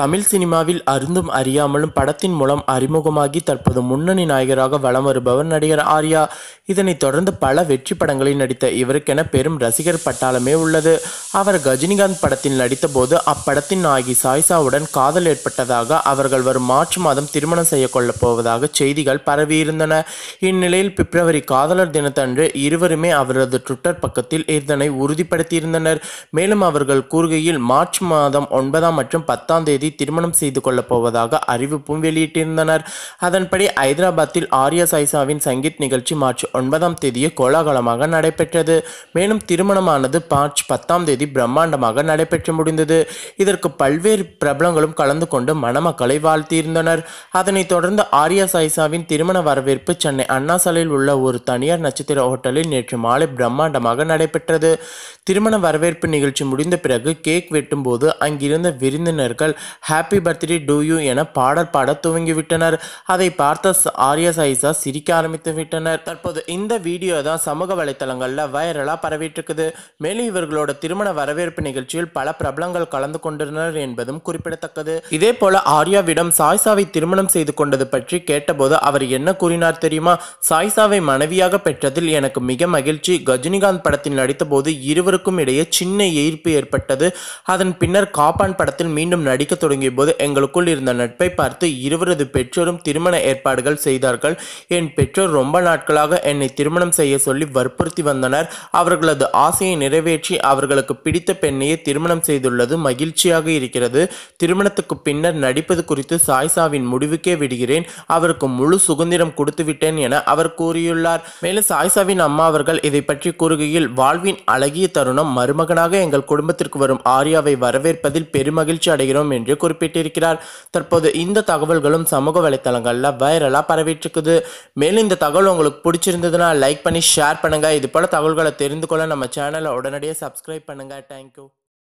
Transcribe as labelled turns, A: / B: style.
A: தமிழ் சினிமாவில் அருந்தும் அறியாமலும் படத்தின் மூலம் அறிமுகமாகி தற்போது முன்னணி நாயகராக வலம் வருபவர் நடிகர் ஆர்யா. இதனைத் தொடர்ந்து பல வெற்றி படங்களில் நடித்த இவருக்கென பெரும் ரசிகர் பட்டாளமே உள்ளது. அவர் கஜினிகாந்த் படத்தில் நடித்தபோது அப்படத்தின் நாயகி சாய்சாவுடன் காதல் ஏற்பட்டதாக அவர்கள் வரும் மார்ச் மாதம் திருமணம் செய்ய கொள்ளப் போவதாக செய்திகள் பரவியிருந்தன. இந்நிலையில் பிப்ரவரி காதலர் தினத்தன்று இருவருமே அவரது ட்விட்டர் பக்கத்தில் இதனை உறுதிப்படுத்தியிருந்தனர். மேலும் அவர்கள் கூறுகையில் மார்ச் மாதம் ஒன்பதாம் மற்றும் பத்தாம் தேதி திருமணம் செய்து கொள்ளப் போவதாக அறிவிப்பும் வெளியிட்டிருந்தனர். அதன்படி ஐதராபாத்தில் ஆர்யா சாய்சாவின் சங்கீத் நிகழ்ச்சி மார்ச் ஒன்பதாம் தேதியே கோலாகலமாக நடைபெற்றது. மேலும் திருமணமானது மார்ச் பத்தாம் தேதி பிரம்மாண்டமாக நடைபெற்று முடிந்தது. இதற்கு பல்வேறு பிரபலங்களும் கலந்து கொண்டு மணமக்களை வாழ்த்தியிருந்தனர். அதனைத் தொடர்ந்து ஆர்யா சாய்சாவின் திருமண வரவேற்பு சென்னை அண்ணா சாலையில் உள்ள ஒரு தனியார் நட்சத்திர ஹோட்டலில் நேற்று மாலை பிரம்மாண்டமாக நடைபெற்றது. திருமண வரவேற்பு நிகழ்ச்சி முடிந்த பிறகு கேக் வெட்டும்போது அங்கிருந்த விருந்தினர்கள் ஹாப்பி பர்த்டே டூ யூ என பாடல் பாட துவங்கிவிட்டனர் அதை பார்த்த ஆர்யா சாய்சா சிரிக்க ஆரம்பித்து விட்டனர். தற்போது இந்த வீடியோ தான் சமூக வலைத்தளங்களில் வைரலாக பரவிட்டிருக்குது. மேலும் இவர்களோட திருமண வரவேற்பு நிகழ்ச்சியில் பல பிரபலங்கள் கலந்து கொண்டிருந்தனர் என்பதும் குறிப்பிடத்தக்கது. இதே போல ஆர்யாவிடம் சாய்சாவை திருமணம் செய்து கொண்டது பற்றி கேட்டபோது அவர் என்ன கூறினார் தெரியுமா? சாய்சாவை மனைவியாக பெற்றதில் எனக்கு மிக மகிழ்ச்சி. கஜினிகாந்த் படத்தில் நடித்தபோது இருவருக்கும் இடையே சின்ன ஈர்ப்பு ஏற்பட்டது. அதன் பின்னர் காப்பான் படத்தில் மீண்டும் நடிக்க தொடங்கிய போது எங்களுக்குள் இருந்த நட்பை பார்த்து இருவரது பெற்றோரும் திருமண ஏற்பாடுகள் செய்தார்கள். என் பெற்றோர் ரொம்ப நாட்களாக என்னை திருமணம் செய்ய சொல்லி வற்புறுத்தி வந்தனர். அவர்களது ஆசையை நிறைவேற்றி அவர்களுக்கு பிடித்த பெண்ணையே திருமணம் செய்துள்ளது மகிழ்ச்சியாக இருக்கிறது. திருமணத்துக்கு பின்னர் நடிப்பது குறித்து சாய்சாவின் முடிவுக்கே விடுகிறேன். அவருக்கு முழு சுதந்திரம் கொடுத்து விட்டேன் என அவர் கூறியுள்ளார். மேலும் சாய்சாவின் அம்மா அவர்கள் இதை பற்றி கூறுகையில் வாழ்வின் அழகிய தருணம் மருமகனாக எங்கள் குடும்பத்திற்கு வரும் ஆர்யாவை வரவேற்பதில் பெருமகிழ்ச்சி அடைகிறோம் என்று குறிப்பிட்டிருக்கிறார். தற்போது இந்த தகவல்களும் சமூக வலைத்தளங்களில் வைரலாக பரவிட்டு மேலும் இந்த தகவல் உங்களுக்கு பிடிச்சிருந்ததுன்னா லைக் பண்ணி ஷேர் பண்ணுங்க. இது போல் தகவல்களை தெரிந்து கொள்ள நம்ம சேனலை உடனடியாக சப்ஸ்கிரைப் பண்ணுங்க. தேங்க்யூ